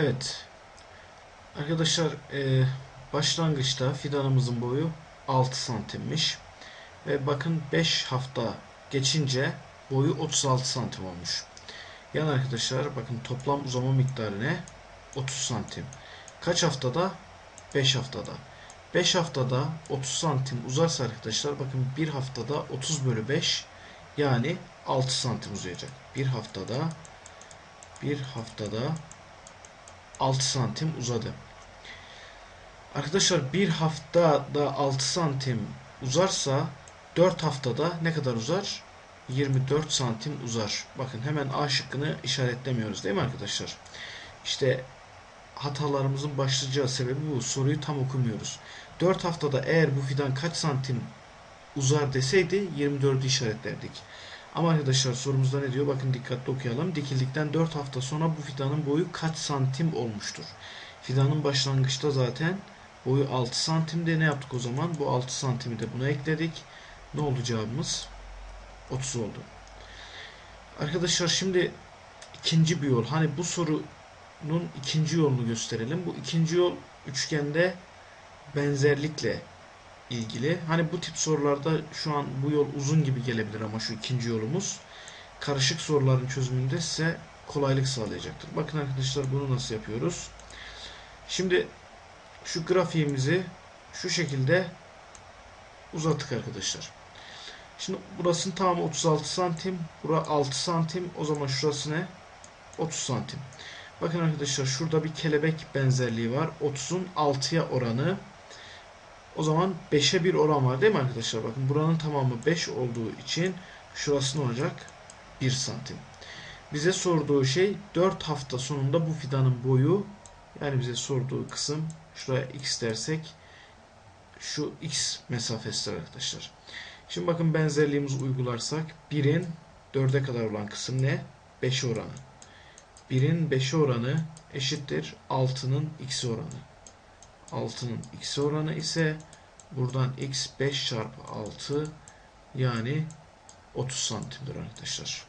Evet. Arkadaşlar e, başlangıçta fidanımızın boyu 6 santimmiş. Ve bakın 5 hafta geçince boyu 36 santim olmuş. Yani arkadaşlar bakın toplam uzama miktarı ne? 30 santim. Kaç haftada? 5 haftada. 5 haftada 30 santim uzarsa arkadaşlar bakın bir haftada 30 bölü 5 yani 6 santim uzayacak. Bir haftada bir haftada 6 santim uzadı. Arkadaşlar bir haftada 6 santim uzarsa 4 haftada ne kadar uzar? 24 santim uzar. Bakın hemen A şıkkını işaretlemiyoruz değil mi arkadaşlar? İşte hatalarımızın başlıca sebebi bu. Soruyu tam okumuyoruz. 4 haftada eğer bu fidan kaç santim uzar deseydi 24'ü işaretlerdik. Ama arkadaşlar sorumuzda ne diyor? Bakın dikkatli okuyalım. Dikildikten 4 hafta sonra bu fidanın boyu kaç santim olmuştur? Fidanın başlangıçta zaten boyu 6 santimde ne yaptık o zaman? Bu 6 santimi de buna ekledik. Ne oldu cevabımız? 30 oldu. Arkadaşlar şimdi ikinci bir yol. Hani bu sorunun ikinci yolunu gösterelim. Bu ikinci yol üçgende benzerlikle ilgili. Hani bu tip sorularda şu an bu yol uzun gibi gelebilir ama şu ikinci yolumuz karışık soruların çözümünde size kolaylık sağlayacaktır. Bakın arkadaşlar bunu nasıl yapıyoruz? Şimdi şu grafiğimizi şu şekilde uzattık arkadaşlar. Şimdi burasının tamamı 36 santim. Bura 6 santim. O zaman şurası ne? 30 santim. Bakın arkadaşlar şurada bir kelebek benzerliği var. 30'un 6'ya oranı. O zaman 5'e bir oran var değil mi arkadaşlar? Bakın buranın tamamı 5 olduğu için şurası ne olacak? 1 santim. Bize sorduğu şey 4 hafta sonunda bu fidanın boyu yani bize sorduğu kısım şuraya x dersek şu x mesafesidir arkadaşlar. Şimdi bakın benzerliğimizi uygularsak 1'in 4'e kadar olan kısım ne? 5'e oranı. 1'in 5'e oranı eşittir 6'nın x'e oranı. 6'nın x'e oranı ise buradan x 5 çarpı 6 yani 30 santimdir arkadaşlar.